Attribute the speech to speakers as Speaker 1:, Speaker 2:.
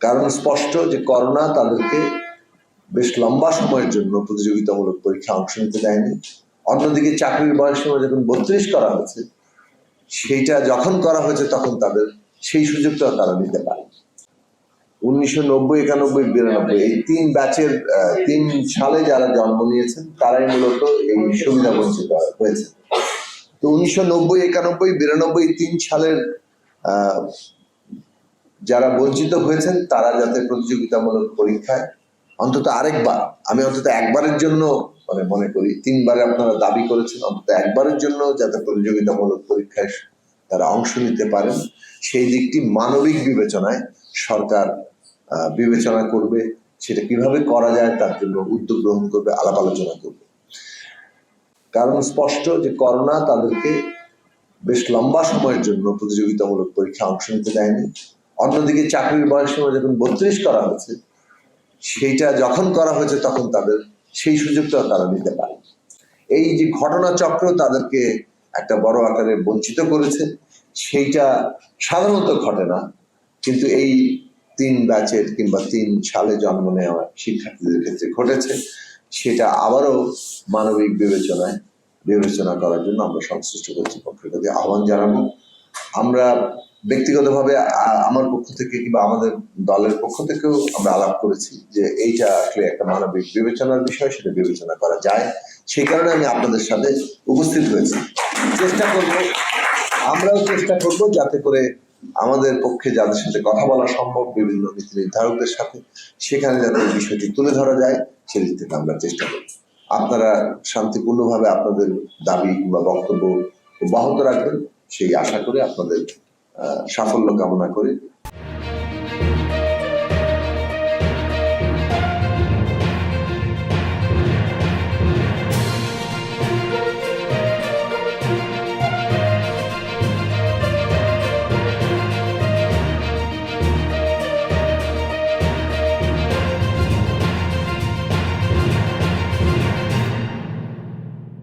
Speaker 1: কারণ স্পষ্ট যে করোনা তাদেরকে বেশ লম্বা সময়ের জন্য প্রতিযোগিতামূলক পরীক্ষা অংশ নিতে দেয়নি। অন্যদিকে চাকরির বয়স যখন বত্রিশ করা হয়েছে, সেইটা যখন করা হয়েছে তখন তাদের সেই সুযোগটা তারা নিতে পারে উনিশশো নব্বই, একানব্বই, বিরানব্বই, এই তিন ব্যাচের তিন সালে যারা জন্ম নিয়েছেন, তারাই মূলত এই সুবিধা বঞ্চিত হয়েছে। তো উনিশশো নব্বই, একানব্বই, বিরানব্বই, তিন সালের যারা বঞ্চিত হয়েছেন, তারা যাতে প্রতিযোগিতামূলক পরীক্ষায়, অন্তত আরেকবার, আমি অন্তত একবারের জন্য মানে মনে করি, তিনবারে আপনারা দাবি করেছেন, অন্তত একবারের জন্য যাতে প্রতিযোগিতামূলক পরীক্ষায় তারা অংশ নিতে পারেন। সেই দিকটি মানবিক বিবেচনায় সরকার বিবেচনা করবে, সেটা কীভাবে করা যায় তার জন্য উদ্যোগ গ্রহণ করবে, আলাপ আলোচনা করবে। কারণ স্পষ্ট যে করোনা তাদেরকে বেশ লম্বা সময়ের জন্য প্রতিযোগিতামূলক পরীক্ষা অংশ নিতে দেয়নি। অন্যদিকে চাকরির বয়স সীমা যখন বত্রিশ করা হয়েছে, সেইটা যখন করা হয়েছে তখন তাদের সেই সুযোগটা তারা নিতে পারে এই যে ঘটনাচক্র তাদেরকে একটা বড় আকারে বঞ্চিত করেছে, সেইটা সাধারণত ঘটে না। কিন্তু এই তিন ব্যাচের কিংবা তিন সালে জন্ম নেওয়া শিক্ষার্থীদের ক্ষেত্রে ঘটেছে। সেটা আবারও মানবিক বিবেচনায় বিবেচনা করার জন্য আমরা সংশ্লিষ্ট কর্তৃপক্ষের কাছে আহ্বান জানাব। আমরা ব্যক্তিগতভাবে আমার পক্ষ থেকে কিংবা আমাদের দলের পক্ষ থেকেও আমরা আলাপ করেছি যে এইটা আসলে একটা মানবিক বিবেচনার বিষয়, সেটা বিবেচনা করা যায়। সেই কারণে আমি আপনাদের সাথে উপস্থিত হয়েছি। চেষ্টা করব, আমরাও চেষ্টা করব যাতে করে আমাদের পক্ষে যাদের সাথে কথা বলা সম্ভব, বিভিন্ন নীতি নির্ধারকদের সাথে, সেখানে যাতে বিষয়টি তুলে ধরা যায় সেদিক থেকে আমরা চেষ্টা করব। আপনারা শান্তিপূর্ণভাবে আপনাদের দাবি কিংবা বক্তব্য অব্যাহত রাখবেন, সেই আশা করে আপনাদের সাফল্য কামনা করে।